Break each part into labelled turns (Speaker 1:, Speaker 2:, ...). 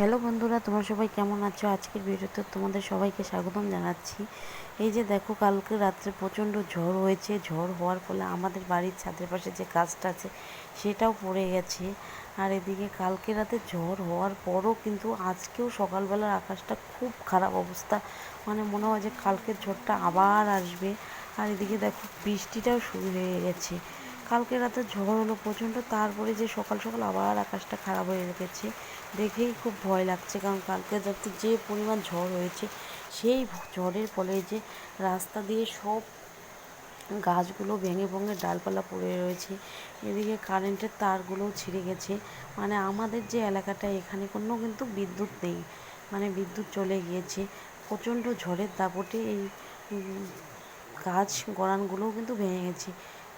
Speaker 1: Hello বন্ধুরা, তোমরা সবাই কেমন আছো? আজকের ভিডিওতে তোমাদের সবাইকে স্বাগতম জানাচ্ছি। এই যে দেখো, কালকে রাত্রে প্রচণ্ড ঝড় হয়েছে। ঝড় হওয়ার ফলে আমাদের বাড়ির ছাদের পাশে যে গাছটা আছে, সেটাও পড়ে গেছে। আর এদিকে কালকে রাতে ঝড় হওয়ার পরও কিন্তু আজকেও সকালবেলার আকাশটা খুব খারাপ অবস্থা। মানে মনে হয় যে কালকের ঝড়টা আবার আসবে। আর এদিকে দেখো, বৃষ্টিটাও শুরু হয়ে গেছে। কালকে রাতে ঝড় হলো প্রচণ্ড, তারপরে যে সকাল সকাল আবার আকাশটা খারাপ হয়ে গেছে। দেখেই খুব ভয় লাগছে, কারণ কালকে রাতে যে পরিমাণ ঝড় হয়েছে, সেই ঝড়ের ফলে যে রাস্তা দিয়ে সব গাছগুলো ভেঙে ভেঙে ডালপালা পড়ে রয়েছে, এদিকে কারেন্টের তারগুলোও ছিঁড়ে গেছে। মানে আমাদের যে এলাকাটা, এখানে কোনো কিন্তু বিদ্যুৎ নেই মানে বিদ্যুৎ চলে গিয়েছে। প্রচণ্ড ঝড়ের দাপটে এই গাছ গড়ানগুলোও কিন্তু ভেঙে গেছে।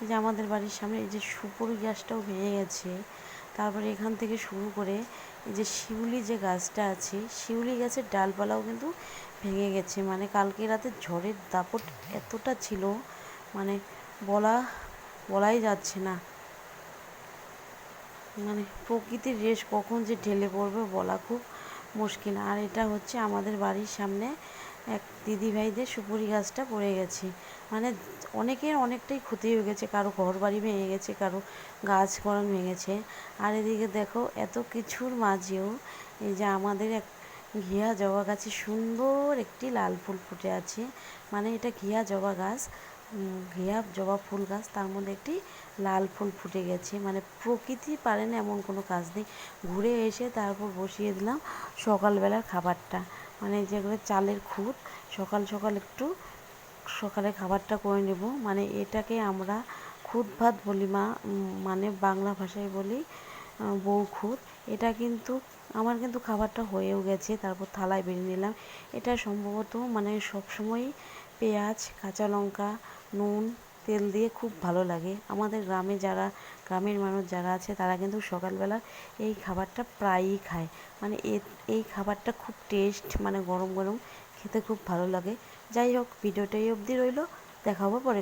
Speaker 1: যে আমাদের বাড়ির সামনে এই যে সুপুরি গাছটাও ভেঙে গেছে, তারপরে এখান থেকে শুরু করে এই যে শিউলি যে গাছটা আছে, শিউলি গাছের ডালপালাও কিন্তু ভেঙে গেছে। মানে কালকে রাতে ঝড়ের দাপট এতটা ছিল মানে বলা, বলাই যাচ্ছে না। মানে প্রকৃতির রেশ কখন যে ঢেলে পড়বে বলা খুব মুশকিল। আর এটা হচ্ছে আমাদের বাড়ির সামনে এক দিদি ভাইদের সুপুরি গাছটা পড়ে গেছে। মানে অনেকের অনেকটাই ক্ষতি হয়ে গেছে, কারও ঘর বাড়ি ভেঙে গেছে, কারও গাছ গড়ান ভেঙেছে আর এদিকে দেখো, এত কিছুর মাঝেও এই যে আমাদের এক ঘিয়া জবা গাছে সুন্দর একটি লাল ফুল ফুটে আছে। মানে এটা ঘিয়া জবা গাছ ঘিয়া জবা ফুল গাছ, তার মধ্যে একটি লাল ফুল ফুটে গেছে। মানে প্রকৃতি পারে না এমন কোনো কাজ নেই। ঘুরে এসে তারপর বসিয়ে দিলাম সকালবেলার খাবারটা। মানে যেগুলো চালের খুদ সকাল সকাল একটু সকালে খাবারটা করে নেব। মানে এটাকে আমরা খুদ ভাত বলি মা মানে বাংলা ভাষায় বলি বউ খুদ। এটা কিন্তু, আমার কিন্তু খাবারটা হয়েও গেছে, তারপর থালায় বেরিয়ে নিলাম। এটা সম্ভবত মানে সবসময়ই পেঁয়াজ, কাঁচা লঙ্কা, নুন তেল দিয়ে খুব ভালো লাগে। আমাদের গ্রামে যারা, গ্রামের মানুষ যারা আছে, তারা কিন্তু সকালবেলা এই খাবারটা প্রায়ই খায়। মানে এই খাবারটা খুব টেস্ট মানে গরম গরম, খেতে খুব ভালো লাগে। যাই হোক ভিডিওটা এই অবধি রইল। দেখাবো পরে।